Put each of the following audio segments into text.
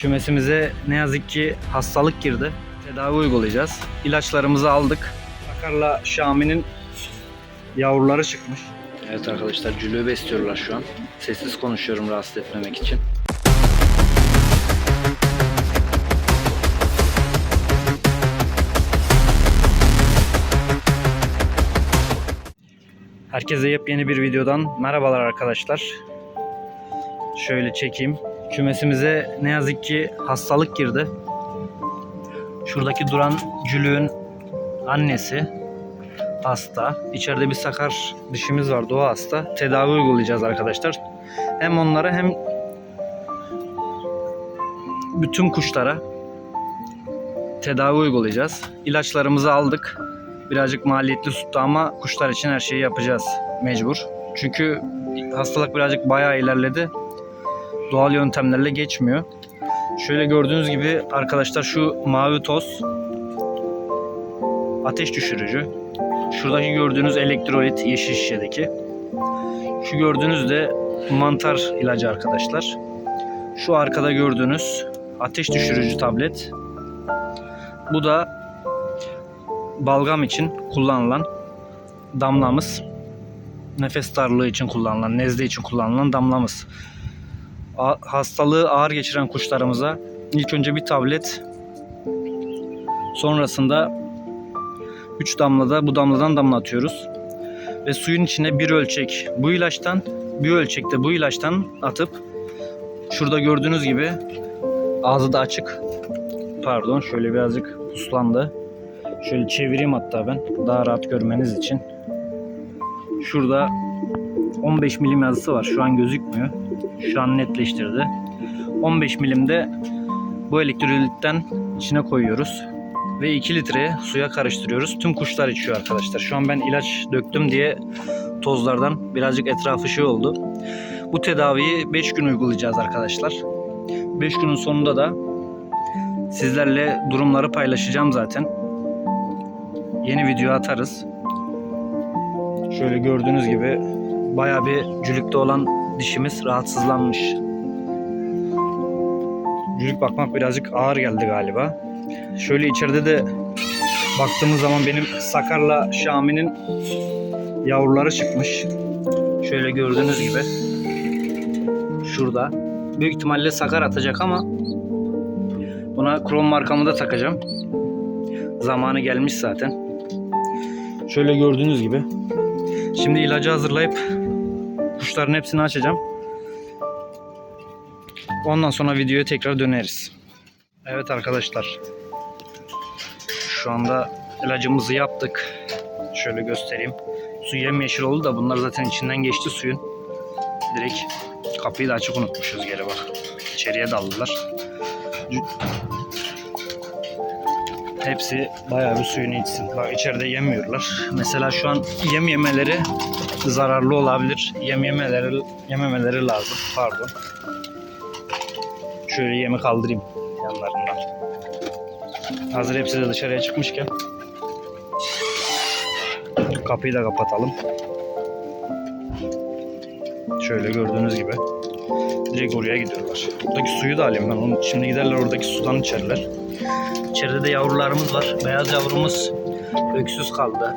Kümesimize ne yazık ki hastalık girdi. Tedavi uygulayacağız. İlaçlarımızı aldık. Sakarla Şami'nin yavruları çıkmış. Evet arkadaşlar cülüğü besliyorlar şu an. Sessiz konuşuyorum rahatsız etmemek için. Herkese yepyeni bir videodan merhabalar arkadaşlar. Şöyle çekeyim. Kümesimize ne yazık ki hastalık girdi. Şuradaki duran cülüğün annesi hasta. İçeride bir sakar dişimiz var. Doğa hasta. Tedavi uygulayacağız arkadaşlar. Hem onlara hem bütün kuşlara tedavi uygulayacağız. İlaçlarımızı aldık. Birazcık maliyetli tuttu ama kuşlar için her şeyi yapacağız mecbur. Çünkü hastalık birazcık bayağı ilerledi. Doğal yöntemlerle geçmiyor. Şöyle gördüğünüz gibi arkadaşlar şu mavi toz ateş düşürücü. Şuradaki gördüğünüz elektrolit yeşil şişedeki. Şu gördüğünüz de mantar ilacı arkadaşlar. Şu arkada gördüğünüz ateş düşürücü tablet. Bu da balgam için kullanılan damlamız. Nefes darlığı için kullanılan, nezle için kullanılan damlamız. Hastalığı ağır geçiren kuşlarımıza ilk önce bir tablet sonrasında 3 damla da bu damladan damlatıyoruz. Ve suyun içine bir ölçek bu ilaçtan bir ölçek de bu ilaçtan atıp şurada gördüğünüz gibi ağzı da açık. Pardon şöyle birazcık puslandı. Şöyle çevireyim hatta ben daha rahat görmeniz için. Şurada 15 milim yazısı var. Şu an gözükmüyor. Şu an netleştirdi. 15 milimde bu elektrolitten içine koyuyoruz. Ve 2 litre suya karıştırıyoruz. Tüm kuşlar içiyor arkadaşlar. Şu an ben ilaç döktüm diye tozlardan birazcık etrafı şey oldu. Bu tedaviyi 5 gün uygulayacağız arkadaşlar. 5 günün sonunda da sizlerle durumları paylaşacağım zaten. Yeni video atarız. Şöyle gördüğünüz gibi baya bir cülükte olan dişimiz rahatsızlanmış. Cülük bakmak birazcık ağır geldi galiba. Şöyle içeride de baktığımız zaman benim Sakar'la Şami'nin yavruları çıkmış. Şöyle gördüğünüz gibi. Şurada. Büyük ihtimalle Sakar atacak ama buna krom markamı da takacağım. Zamanı gelmiş zaten. Şöyle gördüğünüz gibi. Şimdi ilacı hazırlayıp kuşların hepsini açacağım. Ondan sonra videoya tekrar döneriz. Evet arkadaşlar. Şu anda ilacımızı yaptık. Şöyle göstereyim. Su yemyeşil oldu da bunlar zaten içinden geçti suyun. Direkt kapıyı da açık unutmuşuz geri bak. İçeriye daldılar. Hepsi bayağı bir suyunu içsin. Bak içeride yemiyorlar. Mesela şu an yem yemeleri zararlı olabilir. Yem yemeleri, yememeleri lazım. Pardon. Şöyle yemi kaldırayım yanlarından. Hazır hepsi de dışarıya çıkmışken kapıyı da kapatalım. Şöyle gördüğünüz gibi direkt oraya gidiyorlar. Buradaki suyu da alayım ben. Onun şimdi giderler oradaki sudan içerler. İçeride de yavrularımız var. Beyaz yavrumuz öksüz kaldı.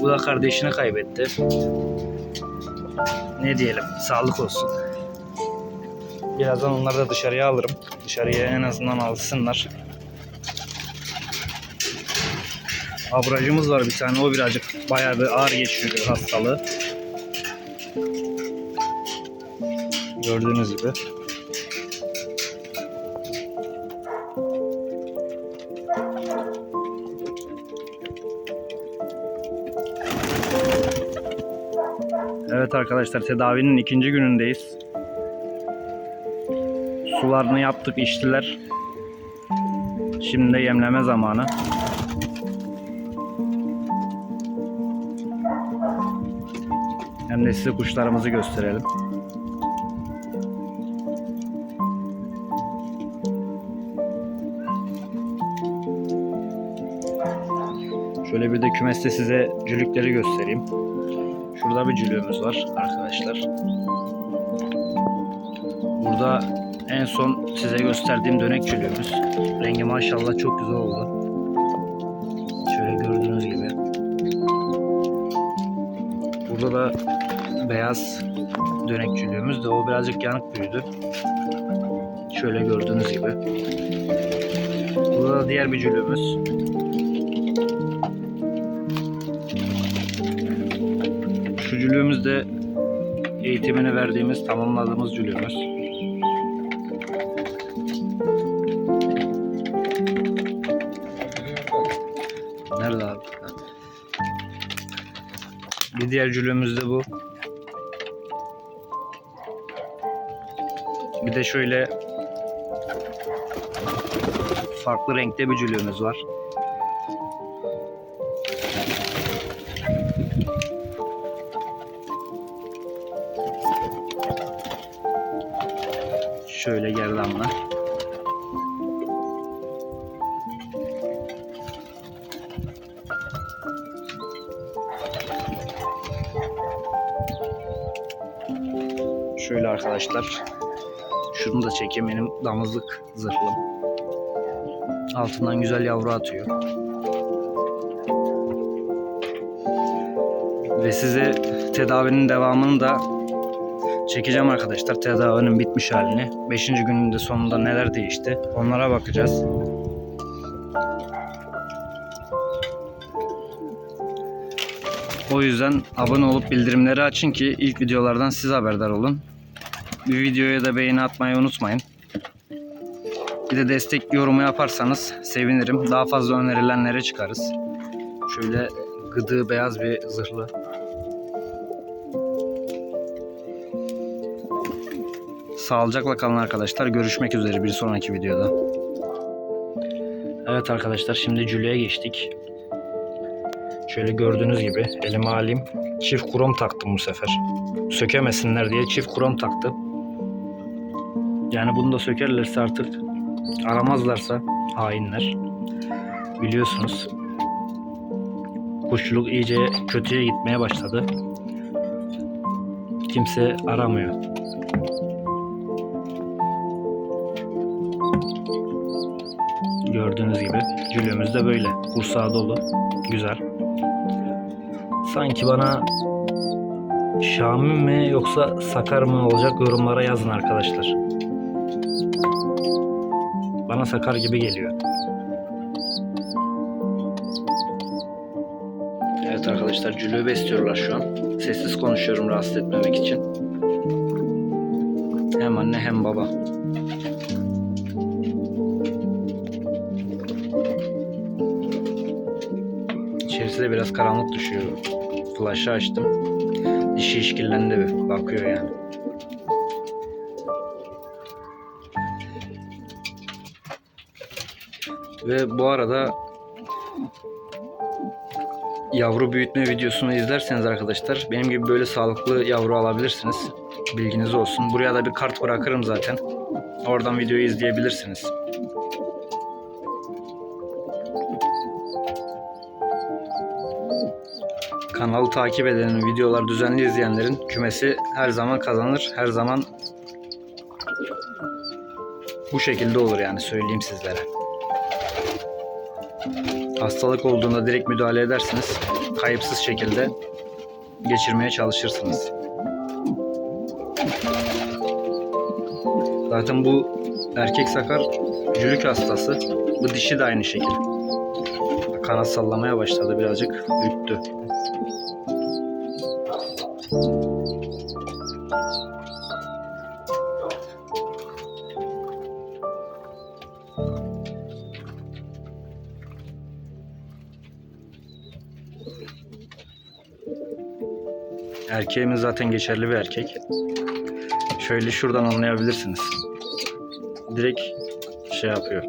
Bu da kardeşini kaybetti. Ne diyelim? Sağlık olsun. Birazdan onları da dışarıya alırım. Dışarıya en azından alsınlar. Abracımız var bir tane. O birazcık bayağı bir ağır geçiriyor hastalığı. Gördüğünüz gibi. Evet arkadaşlar tedavinin ikinci günündeyiz. Sularını yaptık içtiler. Şimdi de yemleme zamanı. Hem de size kuşlarımızı gösterelim. Şöyle bir de kümeste size cülükleri göstereyim. Şurada bir cülüğümüz var arkadaşlar. Burada En son size gösterdiğim dönek çölüğümüz. Rengi maşallah çok güzel oldu. Şöyle gördüğünüz gibi. Burada da beyaz dönek çölüğümüz de o birazcık yanık büyüdü. Şöyle gördüğünüz gibi. Burada da diğer bir cülüğümüz. Cülüğümüz de eğitimini verdiğimiz, tamamladığımız cülüğümüz. Nerede abi? Bir diğer cülüğümüz de bu. Bir de şöyle farklı renkte bir cülüğümüz var. Şöyle gerdanla. Şöyle arkadaşlar. Şunu da çekeyim benim damızlık zırhlım. Altından güzel yavru atıyor. Ve size tedavinin devamını da çekeceğim arkadaşlar. Tedavinin bitmiş halini. 5. gününde sonunda neler değişti onlara bakacağız. O yüzden abone olup bildirimleri açın ki ilk videolardan siz haberdar olun. Bir videoya da beğeni atmayı unutmayın. Bir de destek yorumu yaparsanız sevinirim. Daha fazla önerilenlere çıkarız. Şöyle gıdığı beyaz bir zırhlı. Sağlıcakla kalın arkadaşlar. Görüşmek üzere bir sonraki videoda. Evet arkadaşlar şimdi cülüye geçtik. Şöyle gördüğünüz gibi elime alayım. Çift krom taktım bu sefer. Sökemesinler diye çift krom taktım. Yani bunu da sökerlerse artık aramazlarsa hainler. Biliyorsunuz. Kuşçuluk iyice kötüye gitmeye başladı. Kimse aramıyor. Gördüğünüz gibi cülüğümüz de böyle. Kursağı dolu. Güzel. Sanki bana Şamil mi yoksa Sakar mı olacak yorumlara yazın arkadaşlar. Bana Sakar gibi geliyor. Evet arkadaşlar cülüğü besliyorlar şu an. Sessiz konuşuyorum rahatsız etmemek için. Hem anne hem baba. Biraz karanlık düşüyor. Flash'ı açtım. Dişi işkillendi bir. Bakıyor yani. Ve bu arada yavru büyütme videosunu izlerseniz arkadaşlar benim gibi böyle sağlıklı yavru alabilirsiniz. Bilginiz olsun. Buraya da bir kart bırakırım zaten. Oradan videoyu izleyebilirsiniz. Kanalı takip edenin, videolar düzenli izleyenlerin kümesi her zaman kazanır. Her zaman bu şekilde olur yani söyleyeyim sizlere. Hastalık olduğunda direkt müdahale edersiniz. Kayıpsız şekilde geçirmeye çalışırsınız. Zaten bu erkek sakar cülük hastası. Bu dişi de aynı şekilde. Kanat sallamaya başladı birazcık. Ürktü. Erkeğimiz zaten geçerli bir erkek. Şöyle şuradan anlayabilirsiniz. Direkt şey yapıyor.